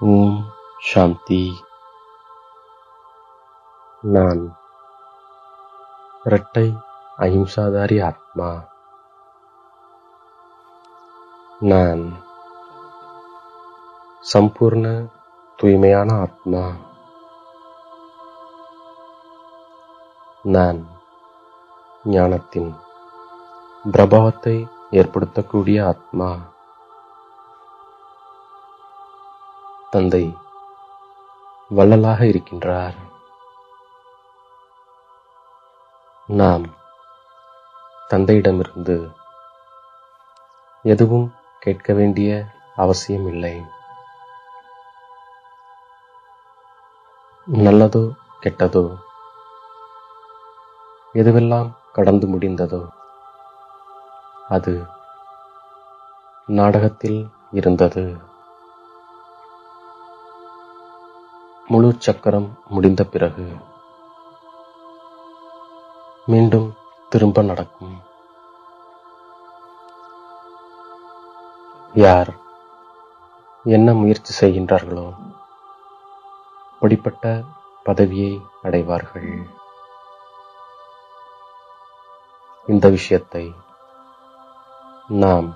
ஓம் சாந்தி நான் இரட்டை அஹிம்சாதாரி ஆத்மா. நான் சம்பூர்ண தூய்மையான ஆத்மா. நான் ஞானத்தின் பிரபாவத்தை ஏற்படுத்தக்கூடிய ஆத்மா. தந்தை வள்ளலாக இருக்கின்றார். நாம் தந்தையிடமிருந்து எதுவும் கேட்க வேண்டிய அவசியமில்லை. நல்லதோ கெட்டதோ எதுவெல்லாம் கடந்து முடிந்ததோ அது நாடகத்தில் இருந்தது. முழு சக்கரம் முடிந்த பிறகு மீண்டும் திரும்ப நடக்கும். யார் என்ன முயற்சி செய்கின்றார்களோ அப்படிப்பட்ட பதவியை அடைவார்கள். இந்த விஷயத்தை நாம்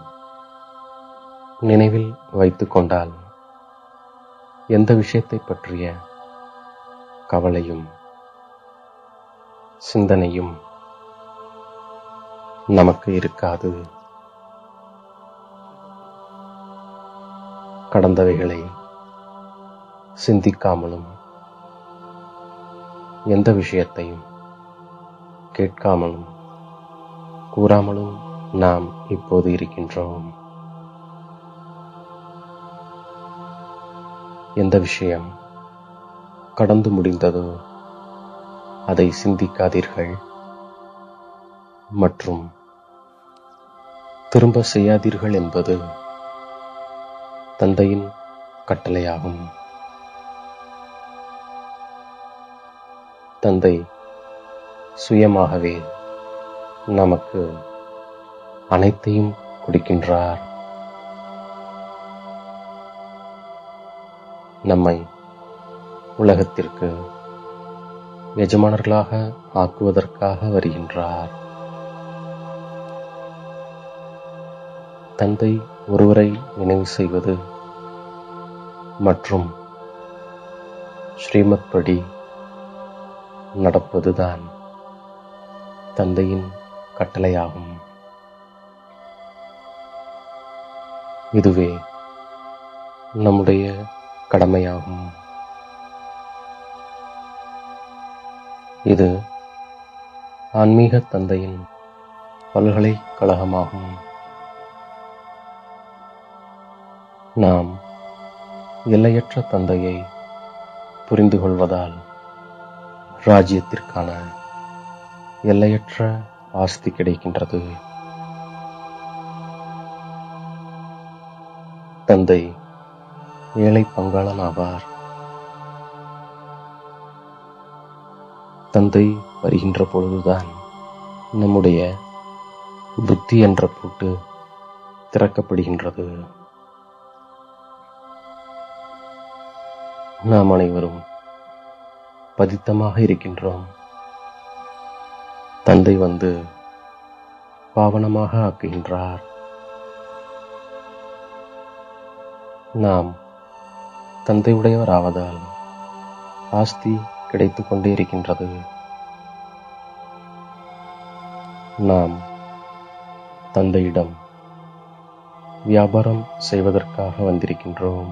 நினைவில் வைத்துக் கொண்டால் எந்த விஷயத்தை பற்றிய கவலையும் சிந்தனையும் நமக்கு இருக்காது. கடந்தவைகளை சிந்திக்காமலும் எந்த விஷயத்தையும் கேட்காமலும் கூறாமலும் நாம் இப்போது இருக்கின்றோம். எந்த விஷயம் கடந்து முடிந்ததோ அதை சிந்திக்காதீர்கள். மற்றும் திரும்ப செய்யாதீர்கள் என்பது தந்தையின் கட்டளையாகும். தந்தை சுயமாகவே நமக்கு அனைத்தையும் கொடுக்கின்றார். நம்மை உலகத்திற்கு எஜமானர்களாக ஆக்குவதற்காக வருகின்றார். தந்தை ஒருவரை நினைவு செய்வது மற்றும் ஸ்ரீமத் படி நடப்பதுதான் தந்தையின் கட்டளையாகும். இதுவே நம்முடைய கடமையாகும். இது ஆன்மீக தந்தையின் பல்கலைக்கழகமாகும். நாம் எல்லையற்ற தந்தையை புரிந்து கொள்வதால் ராஜ்யத்திற்கான எல்லையற்ற ஆஸ்தி கிடைக்கின்றது. தந்தை ஏழை பங்காளன் ஆவார் தந்தை வருகின்ற பொழுதுதான் நம்முடைய புத்தி என்ற பூட்டு திறக்கப்படுகின்றது. நாம் அனைவரும் பதித்தமாக இருக்கின்றோம். தந்தை வந்து பாவனமாக ஆக்குகின்றார். நாம் தந்தையுடையவர் ஆவதால் ஆஸ்தி கிடைத்துக் கொண்டே இருக்கின்றது நாம் தந்தையிடம் வியாபாரம் செய்வதற்காக வந்திருக்கின்றோம்.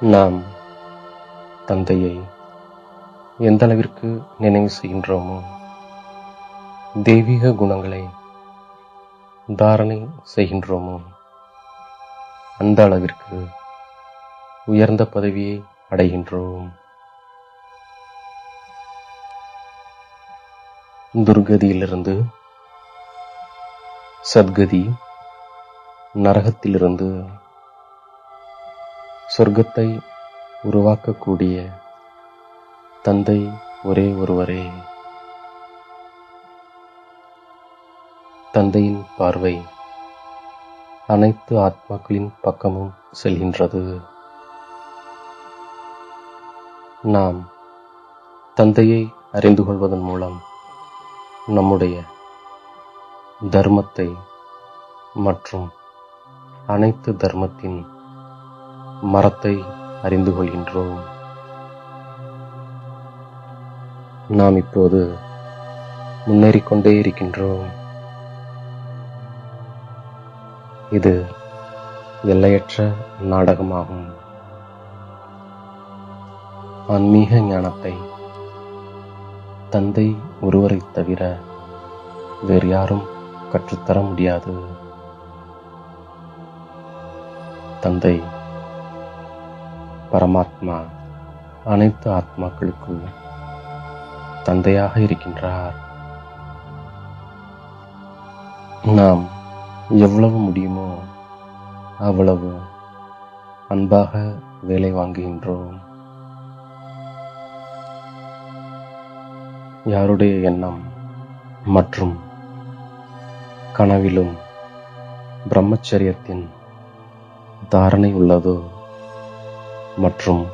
நாம் தந்தையை எந்த அளவிற்கு நினைவு செய்கின்றோமோ தெய்வீக குணங்களை தாரணை செய்கின்றோமோ அந்த அளவிற்கு உயர்ந்த பதவியை அடைகின்றோம். துர்கதியிலிருந்து சத்கதி நரகத்திலிருந்து சொர்க்கத்தை உருவாக்கக்கூடிய தந்தை ஒரே ஒருவரே. தந்தையின் பார்வை அனைத்து ஆத்மாக்களின் பக்கமும் செல்கின்றது. நாம் தந்தையை அறிந்து கொள்வதன் மூலம் நம்முடைய தர்மத்தை மற்றும் அனைத்து தர்மத்தின் மரத்தை அறிந்து கொள்கின்றோம். நாம் இப்போது முன்னேறிக்கொண்டே இருக்கின்றோம். இது எல்லையற்ற நாடகமாகும். ஆன்மீக ஞானத்தை. தந்தை ஒருவரைத் தவிர வேறு யாரும் கற்றுத்தர முடியாது. தந்தை பரமாத்மா அனைத்து ஆத்மாக்களுக்கு தந்தையாக இருக்கின்றார். நாம் எவ்வளவு முடியுமோ அவ்வளவு அன்பாக வேலை வாங்குகின்றோம். யாருடைய எண்ணம் மற்றும் கனவிலும் பிரம்மச்சரியத்தின் தாரணை உள்ளதோ மற்றும்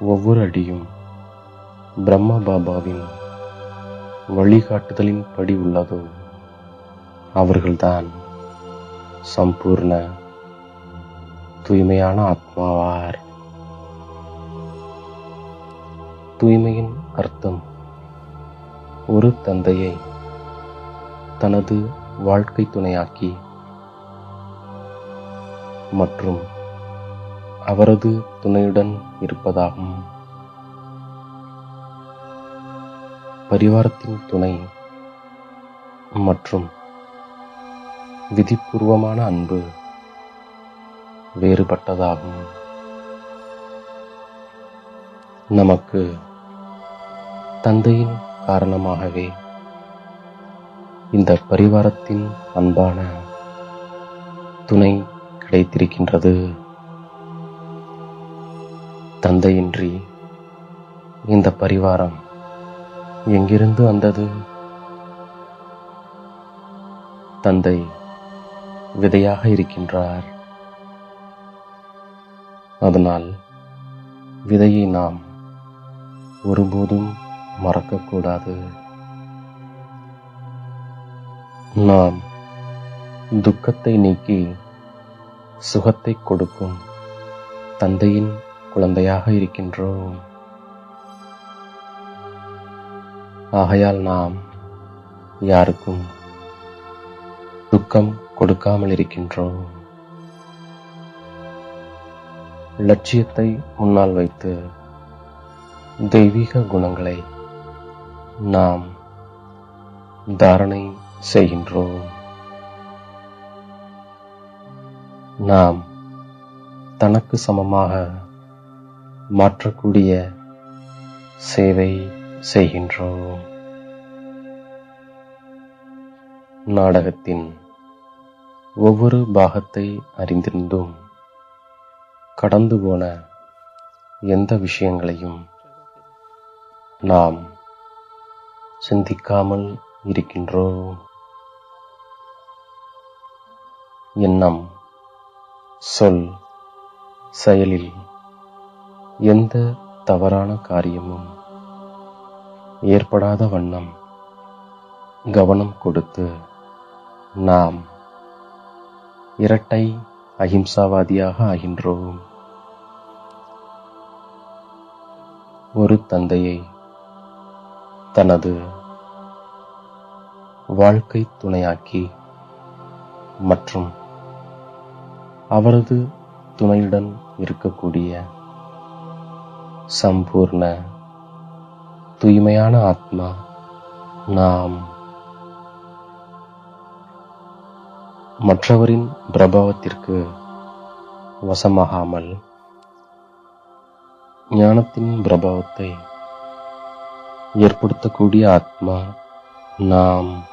ஒவ்வொரு அடியும் பிரம்ம பாபாவின் வழிகாட்டுதலின் படி உள்ளதோ அவர்கள்தான் சம்பூர்ண தூய்மையான ஆத்மாவார். தூய்மையின் அர்த்தம் ஒரு தந்தையை தனது வாழ்க்கை துணையாக்கி மற்றும் அவரது துணையுடன் இருப்பதாகும். பரிவாரத்தின் துணை மற்றும் விதிபூர்வமான அன்பு வேறுபட்டதாகும். நமக்கு தந்தையின் காரணமாகவே இந்த பரிவாரத்தின் அன்பான துணை கிடைத்திருக்கின்றது. தந்தையின்றி இந்த பரிவாரம் எங்கிருந்து வந்தது? தந்தை விதையாக இருக்கின்றார். அதனால் விதையை நாம் ஒருபோதும் மறக்கக்கூடாது. நாம் துக்கத்தை நீக்கி சுகத்தை கொடுக்கும் தந்தையின் குழந்தையாக இருக்கின்றோம். ஆகையால் நாம் யாருக்கும் துக்கம் கொடுக்காமல் இருக்கின்றோம். லட்சியத்தை முன்னால் வைத்து தெய்வீக குணங்களை நாம் தாரணை செய்கின்றோம். நாம் தனக்கு சமமாக மாற்றக்கூடிய சேவை செய்கின்றோம். நாடகத்தின் ஒவ்வொரு பாகத்தை அறிந்திருந்தும் கடந்து போன எந்த விஷயங்களையும் நாம் சிந்திக்காமல் இருக்கின்றோம். எண்ணம் சொல் செயலில் எந்த தவறான காரியமும் ஏற்படாத வண்ணம் கவனம் கொடுத்து நாம் இரட்டை அகிம்சாவாதியாக ஆகின்றோம். ஒரு தந்தையை தனது வாழ்க்கை துணையாக்கி மற்றும் அவரது துணையுடன் இருக்கக்கூடிய சம்பூர்ண தூய்மையான ஆத்மா நாம். மற்றவரின் பிரபாவத்திற்கு வசமாகாமல் ஞானத்தின் பிரபாவத்தை ஏற்படுத்தக்கூடிய ஆத்மா நாம்.